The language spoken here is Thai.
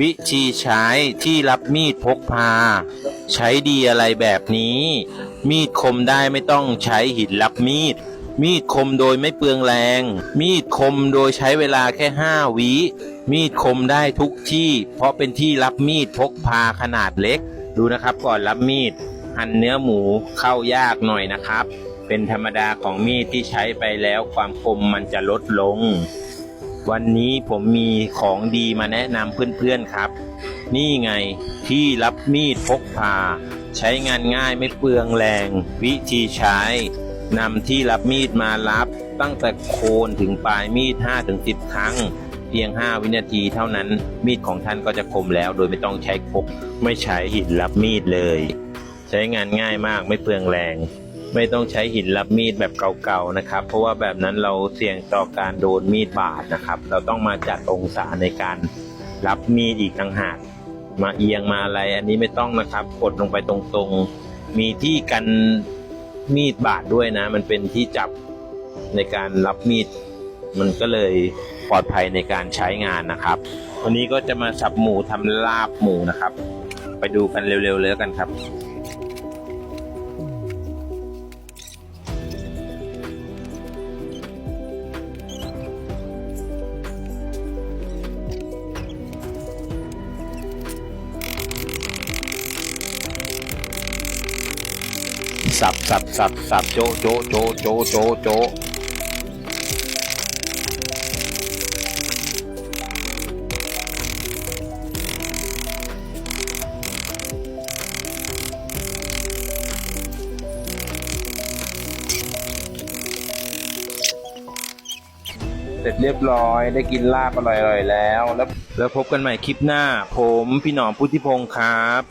วิธีใช้ที่รับมีดพกพา ใช้ดีอะไรแบบนี้ มีดคมได้ไม่ต้องใช้หินรับมีด มีดคมโดยไม่เปลืองแรง มีดคมโดยใช้เวลาแค่ห้าวิมีดคมได้ทุกที่ เพราะเป็นที่รับมีดพกพาขนาดเล็ก ดูนะครับก่อนรับมีดหั่นเนื้อหมูเข้ายากหน่อยนะครับ เป็นธรรมดาของมีดที่ใช้ไปแล้วความคมมันจะลดลง วันนี้ผมมีของดีมาแนะนำเพื่อนๆครับ นี่ไงที่รับมีดพกพา ใช้งานง่ายไม่เปลืองแรง วิธีใช้นำที่รับมีดมารับ ตั้งแต่โคนถึงปลายมีด 5-10 ครั้ง เพียง 5 วินาทีเท่านั้น มีดของท่านก็จะคมแล้ว โดยไม่ต้องใช้ครกไม่ใช้หินรับมีดเลย ใช้งานง่ายมากไม่เปลืองแรง ไม่ต้องใช้หินรับมีดแบบเก่าๆนะครับ เพราะว่าแบบนั้นเราเสี่ยงต่อการโดนมีดบาดนะครับ เราต้องมาจัดองศาในการรับมีดอีกต่างหากมาเอียงมาอะไรอันนี้ไม่ต้องนะครับกดลงไปตรงๆ มีที่กันมีดบาดด้วยนะ มันเป็นที่จับในการรับมีด มันก็เลยปลอดภัยในการใช้งานนะครับ วันนี้ก็จะมาสับหมูทำลาบหมูนะครับ ไปดูกันเร็วๆเลยกันครับ สับสับสับสับโจโจโจโจโจโจเสร็จเรียบร้อยได้กินลาบอร่อยๆแล้ว แล้ว แล้วพบกันใหม่คลิปหน้า ผมพี่หนอมพุทธิพงศ์ครับ